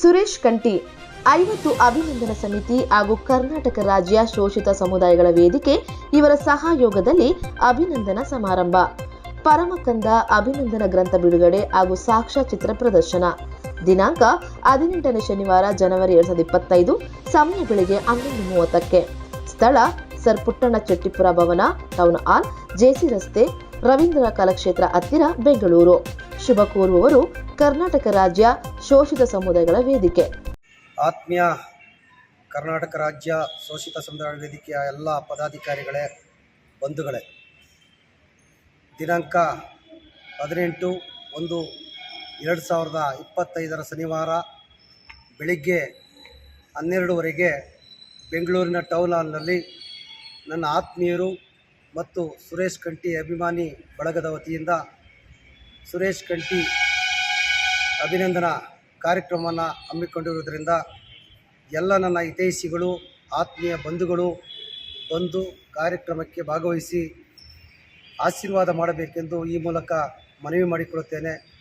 ಸುರೇಶ್ ಕಂಟಿ ಐವತ್ತು ಅಭಿನಂದನಾ ಸಮಿತಿ ಹಾಗೂ ಕರ್ನಾಟಕ ರಾಜ್ಯ ಶೋಷಿತ ಸಮುದಾಯಗಳ ವೇದಿಕೆ ಇವರ ಸಹಯೋಗದಲ್ಲಿ ಅಭಿನಂದನಾ ಸಮಾರಂಭ. ಪರಮಕಂದ ಅಭಿನಂದನ ಗ್ರಂಥ ಬಿಡುಗಡೆ ಹಾಗೂ ಸಾಕ್ಷ್ಯ ಚಿತ್ರ ಪ್ರದರ್ಶನ. ದಿನಾಂಕ ಹದಿನೆಂಟನೇ ಶನಿವಾರ ಜನವರಿ ಎರಡ್ ಸಾವಿರದ ಇಪ್ಪತ್ತೈದು, ಸಮಯ ಬೆಳಿಗ್ಗೆ ಹನ್ನೊಂದು ಮೂವತ್ತಕ್ಕೆ. ಸ್ಥಳ ಸರ್ ಪುಟ್ಟಣ್ಣ ಚೆಟ್ಟಿಪುರ ಭವನ, ಟೌನ್ ಹಾಲ್ ಜೆಸಿ ರಸ್ತೆ, ರವೀಂದ್ರ ಕಲಾಕ್ಷೇತ್ರ ಹತ್ತಿರ, ಬೆಂಗಳೂರು. ಶುಭ ಕೋರುವವರು ಕರ್ನಾಟಕ ರಾಜ್ಯ ಶೋಷಿತ ಸಮುದಾಯಗಳ ವೇದಿಕೆ. ಆತ್ಮೀಯ ಕರ್ನಾಟಕ ರಾಜ್ಯ ಶೋಷಿತ ಸಮುದಾಯ ವೇದಿಕೆಯ ಎಲ್ಲ ಪದಾಧಿಕಾರಿಗಳೇ, ಬಂಧುಗಳೇ, ದಿನಾಂಕ ಹದಿನೆಂಟು ಒಂದು ಎರಡು ಸಾವಿರದ ಇಪ್ಪತ್ತೈದರ ಶನಿವಾರ ಬೆಳಿಗ್ಗೆ ಹನ್ನೆರಡುವರೆಗೆ ಬೆಂಗಳೂರಿನ ಟೌನ್ ಹಾಲ್ನಲ್ಲಿ ನನ್ನ ಆತ್ಮೀಯರು ಮತ್ತು ಸುರೇಶ್ ಕಂಠಿ ಅಭಿಮಾನಿ ಬಳಗದ ವತಿಯಿಂದ ಸುರೇಶ್ ಕಂಠಿ ಅಭಿನಂದನಾ ಕಾರ್ಯಕ್ರಮವನ್ನು ಹಮ್ಮಿಕೊಂಡಿರುವುದರಿಂದ ಎಲ್ಲ ನನ್ನ ಹಿತೈಷಿಗಳು, ಆತ್ಮೀಯ ಬಂಧುಗಳು ಬಂದು ಕಾರ್ಯಕ್ರಮಕ್ಕೆ ಭಾಗವಹಿಸಿ ಆಶೀರ್ವಾದ ಮಾಡಬೇಕೆಂದು ಈ ಮೂಲಕ ಮನವಿ ಮಾಡಿಕೊಳ್ಳುತ್ತೇನೆ.